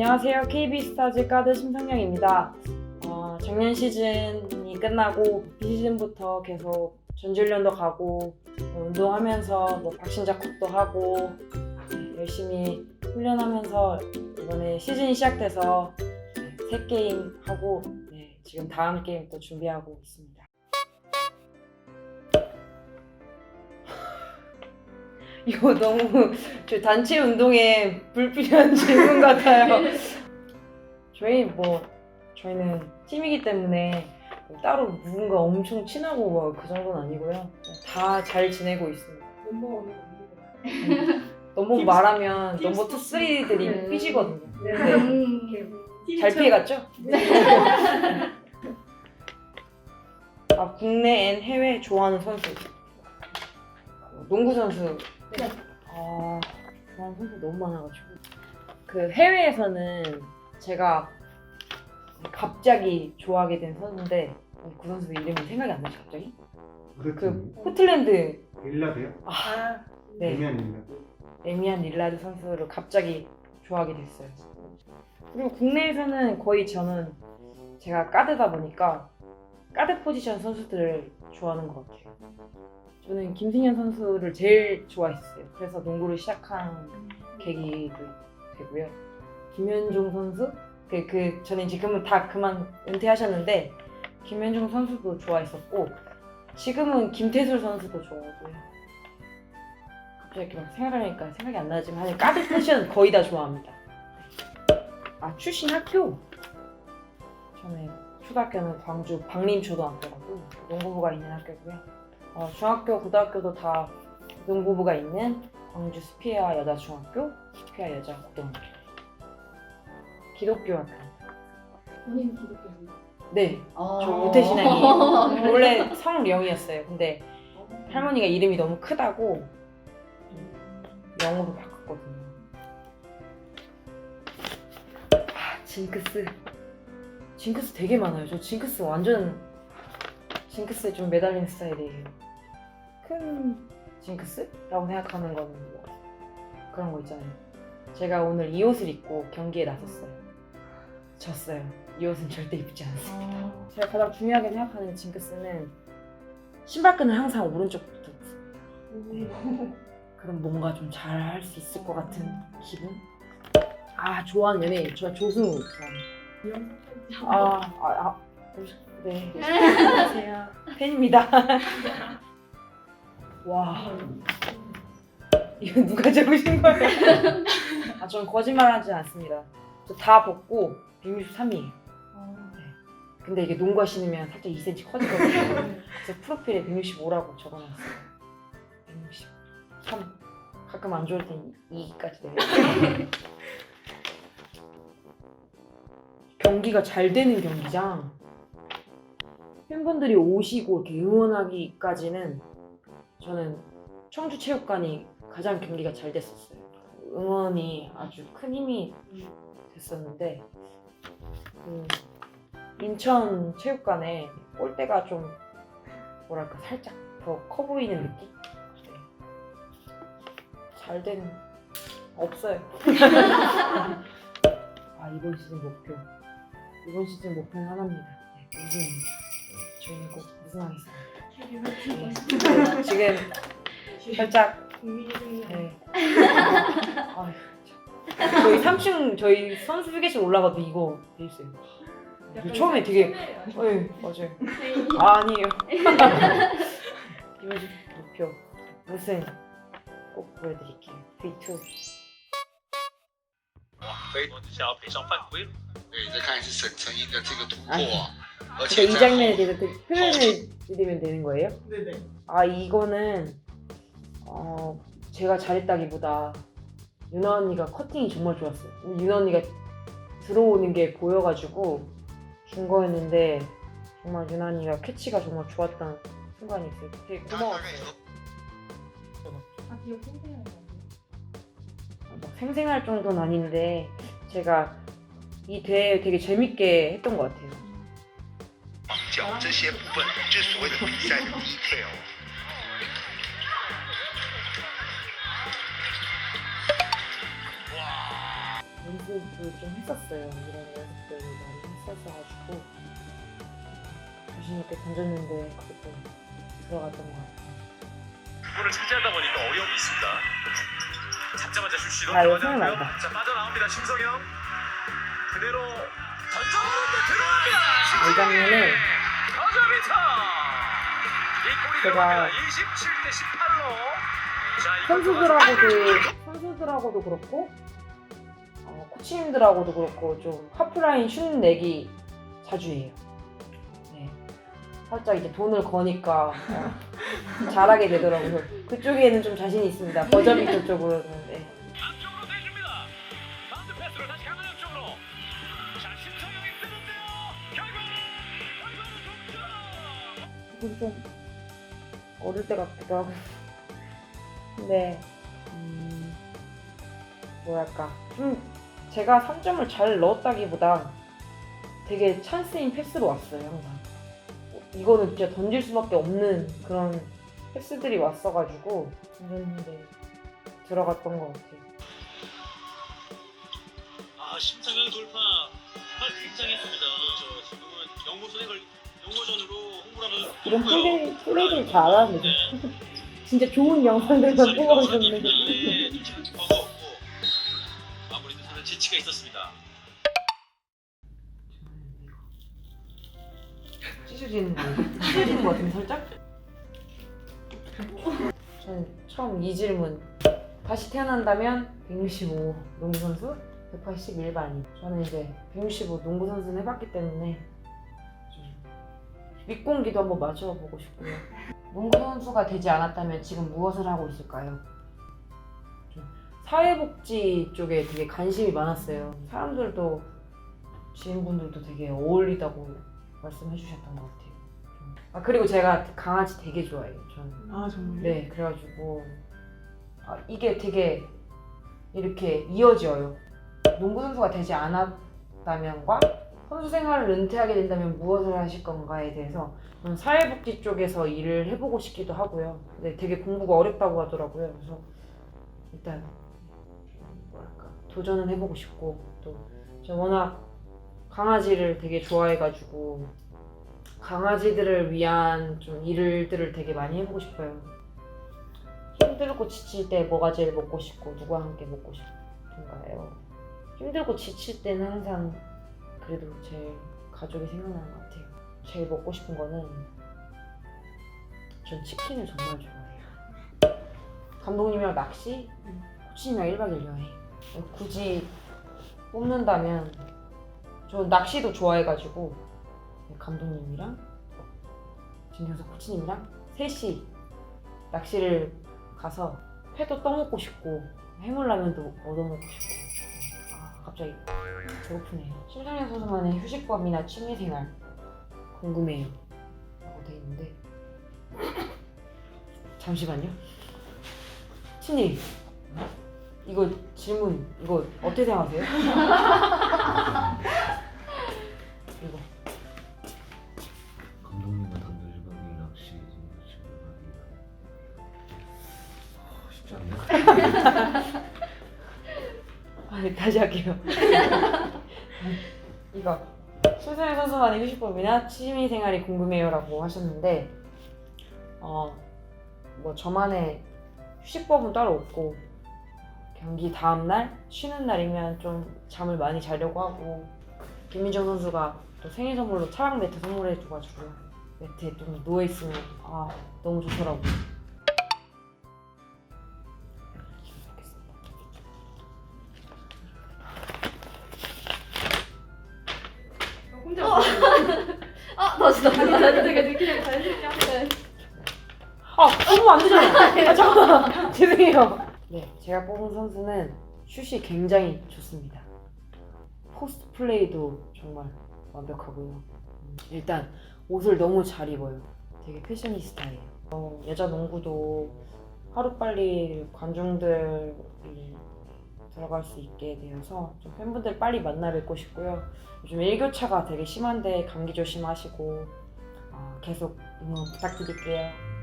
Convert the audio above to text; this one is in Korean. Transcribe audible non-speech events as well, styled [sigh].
안녕하세요. KB스타즈 가드 심상영입니다. 어, 작년 시즌이 끝나고 이 시즌부터 계속 전지훈련도 가고 뭐 운동하면서 뭐 박신자 컵도 하고 네, 열심히 훈련하면서 이번에 시즌이 시작돼서 네, 새 게임 하고 네, 지금 다음 게임 또 준비하고 있습니다. [laughs] 이거 너무 저 단체 운동에 불필요한 질문 같아요. [laughs] 저희 뭐 저희는 팀이기 때문에 뭐 따로 누군가 엄청 친하고 뭐 그 정도는 아니고요. 다 잘 지내고 있습니다. 넘버 원은 없는 넘버 팀- 말하면 팀 넘버 투 스포츠. 쓰리들이 네. 삐지거든요. 네. 네. 잘 피해갔죠? 아 국내 앤 해외 좋아하는 선수. 농구 선수. 네. 아 좋아하는 선수 너무 많아가지고. 그 해외에서는 제가 갑자기 좋아하게 된 선수인데 그 선수 이름이 생각이 안 나죠 갑자기? 그그 포틀랜드 일라드요? 아, 네. 데미안 일라드. 에미안 릴라드 선수를 갑자기 좋아하게 됐어요. 그리고 국내에서는 거의 저는 제가 까드다 보니까 까드 포지션 선수들을 좋아하는 것 같아요. 저는 김승현 선수를 제일 좋아했어요. 그래서 농구를 시작한 계기도 되고요. 김현종 선수? 그, 그, 저는 지금은 다 그만 은퇴하셨는데, 김현종 선수도 좋아했었고, 지금은 김태술 선수도 좋아하고요. 갑자기 막 생각하니까 생각이 안 나지만 까드 포지션 거의 다 좋아합니다. 아 출신 학교 저는 초등학교는 광주 박림초등학교라고 농구부가 있는 학교고요. 어, 중학교 고등학교도 다 농구부가 있는 광주 스피아 여자 중학교, 스피아 여자 고등학교. 기독교 학교. 본인 기독교는 네, 아. 저 모태신앙이에요. [laughs] 원래 성령이었어요. 근데 할머니가 이름이 너무 크다고 영어로 바꿨거든요. 아, 징크스. 징크스 되게 많아요. 저 징크스 완전 징크스에 좀 매달린 스타일이에요. 큰 징크스라고 생각하는 건 뭐, 그런 거 있잖아요. 제가 오늘 이 옷을 입고 경기에 나섰어요. 졌어요. 이 옷은 절대 입지 않습니다. 아. 제가 가장 중요하게 생각하는 징크스는 신발끈을 항상 오른쪽부터 네. 그럼 뭔가 좀 잘 할 수 있을 것 같은 기분? 아 좋아하는 연예인 저 조승우 좋아합니다 아, 아, 아 네. 안녕하세요. 팬입니다. [laughs] 와. 이거 누가 적으신 거예요? 아 전 거짓말 하지 않습니다. 저 다 벗고 163이에요. 근데 이게 농구화 신으면 살짝 2cm 커지거든요. 그래서 프로필에 165라고 적어놨어요. 163 가끔 안 좋을 땐 2까지 돼요 경기가 잘 되는 경기장 팬분들이 오시고 응원하기까지는 저는 청주체육관이 가장 경기가 잘 됐었어요 응원이 아주 큰 힘이 됐었는데 그 인천 체육관에 골대가 좀 뭐랄까 살짝 더 커 보이는 느낌? 네. 잘 되는 없어요. [laughs] 아 이번 시즌 목표 이번 시즌 목표는 하나입니다. 네, 우승입니다. 저희는 꼭 우승하겠습니다. 네. 지금 살짝 네. 참. 저희 3층 저희 선수 휴게실 올라가도 이거 돼 있어요. 처음에 되게 네, 맞아요. 아, 아니에요. 이번 주 목표 우승 꼭 보여드릴게요. V2. 飞，想要赔偿犯规了。对，再看是沈成英的这个突破，而 근데 且 이 在 장면에 后 대해서 그 표현을 드리면 되는 거예요? 네네. 아 이거는 어 제가 잘했다기보다 유나 언니가 커팅이 정말 좋았어요. 근데 유나 언니가 들어오는 게 보여가지고 준 거였는데 정말 유나 언니가 캐치가 정말 좋았던 순간이 있어요. 되게 他大概 고마웠어요. 有 아 기억 생생한 거. 막 생생할 정도는 아닌데 제가 이 대회 되게 재밌게 했던 것 같아요. 绑脚这些部分，就是所谓的比赛的 detail。 연습 연습도 좀 했었어요. 이런 연습들을 많이 했었어가지고 자신 있게 던졌는데 그것도 들어갔던 것 같아요. 그분을 차지하다 보니까 어려움이 있습니다. 잡자마자 슛시도 아, 이거 들어가고요. 생각난다. 자 빠져나옵니다 심성영. 그대로 던져보는데 들어갑니다. 이 장면을 거저비터. 이 골이 제가 들어갑니다. 27대 18로. 자, 이거 선수들하고도 선수들하고도 그렇고 어, 코치님들하고도 그렇고 좀 하프라인 슛 내기 자주 해요. 네. 살짝 이제 돈을 거니까 어, 잘하게 되더라고요. 그쪽에는 좀 자신이 있습니다. 버저비터 쪽으로는. 네. 안쪽으로 내줍니다. 바운드 패스로 다시 강한 쪽으로. 자, 심성영이 뜨는데요. 결국 결국 득점. 이건 좀 어릴 때 같기도 하고. 근데 음, 뭐랄까 좀 제가 3점을 잘 넣었다기보다 되게 찬스인 패스로 왔어요 항상. 이거는 진짜 던질 수밖에 없는 그런 패스들이 왔어가지고 던졌는데 들어갔던 것 같아요. 아 심상현 돌파 정말 굉장했습니다. 저 지금은 영구 선행을 영구전으로 홍보를 하면 이런 플레이 플레이를 잘하는데 진짜 좋은 영상들만 뽑아오셨는데. 아무래도 다른 재치가 있었습니다. 찢어지는 거 찢어지는 거 같은데 살짝? 저는 처음 이 질문 다시 태어난다면 165 농구 선수 181 반이 저는 이제 165 농구 선수는 해봤기 때문에 좀 윗공기도 한번 맞춰보고 싶고요 농구 선수가 되지 않았다면 지금 무엇을 하고 있을까요? 좀 사회복지 쪽에 되게 관심이 많았어요 사람들도 지인분들도 되게 어울리다고 말씀해 주셨던 것 같아요. 좀. 아 그리고 제가 강아지 되게 좋아해요. 저는. 아 정말. 네 그래가지고 아, 이게 되게 이렇게 이어져요. 농구 선수가 되지 않았다면과 선수 생활을 은퇴하게 된다면 무엇을 하실 건가에 대해서 저는 사회복지 쪽에서 일을 해보고 싶기도 하고요. 근데 되게 공부가 어렵다고 하더라고요. 그래서 일단 뭐랄까 도전은 해보고 싶고 또저 워낙 강아지를 되게 좋아해가지고 강아지들을 위한 좀 일들을 되게 많이 해보고 싶어요. 힘들고 지칠 때 뭐가 제일 먹고 싶고 누구와 함께 먹고 싶은가요? 힘들고 지칠 때는 항상 그래도 제일 가족이 생각나는 것 같아요. 제일 먹고 싶은 거는 전 치킨을 정말 좋아해요. 감독님이랑 낚시, 코치님이랑 1박 2일 여행. 굳이 뽑는다면 저 낚시도 좋아해가지고 감독님이랑 진경석 코치님이랑 셋이 낚시를 가서 회도 떠먹고 싶고 해물라면도 얻어먹고 싶고. 아 갑자기 배고프네요. 심상현 선수만의 휴식법이나 취미생활 궁금해요. 라고 돼 있는데. [laughs] 잠시만요. 치님 이거 질문 이거 어떻게 생각하세요? [laughs] 쉽지 않네. 아, 네, 다시 할게요. [laughs] 이거 손상현 선수만의 휴식법이나 취미 생활이 궁금해요라고 하셨는데 어뭐 저만의 휴식법은 따로 없고 경기 다음 날 쉬는 날이면 좀 잠을 많이 자려고 하고 김민정 선수가 또 생일 선물로 차량 매트 선물해 줘가지고 매트에 좀 누워 있으면 아 너무 좋더라고 요. 혼자 [laughs] 아 다시 다시 다시 되게 그냥 자연스럽게 하는데 아, 뽑으면 안 되잖아. [laughs] 아, 잠깐만. 죄송해요. 네, 제가 뽑은 선수는 슛이 굉장히 좋습니다. 포스트 플레이도 정말 완벽하고요. 음, 일단 옷을 너무 잘 입어요. 되게 패셔니스타예요. 어, 여자 농구도 하루빨리 관중들이 들어갈 수 있게 되어서 좀 팬분들 빨리 만나 뵙고 싶고요. 요즘 일교차가 되게 심한데 감기 조심하시고 어, 계속 응원 부탁드릴게요.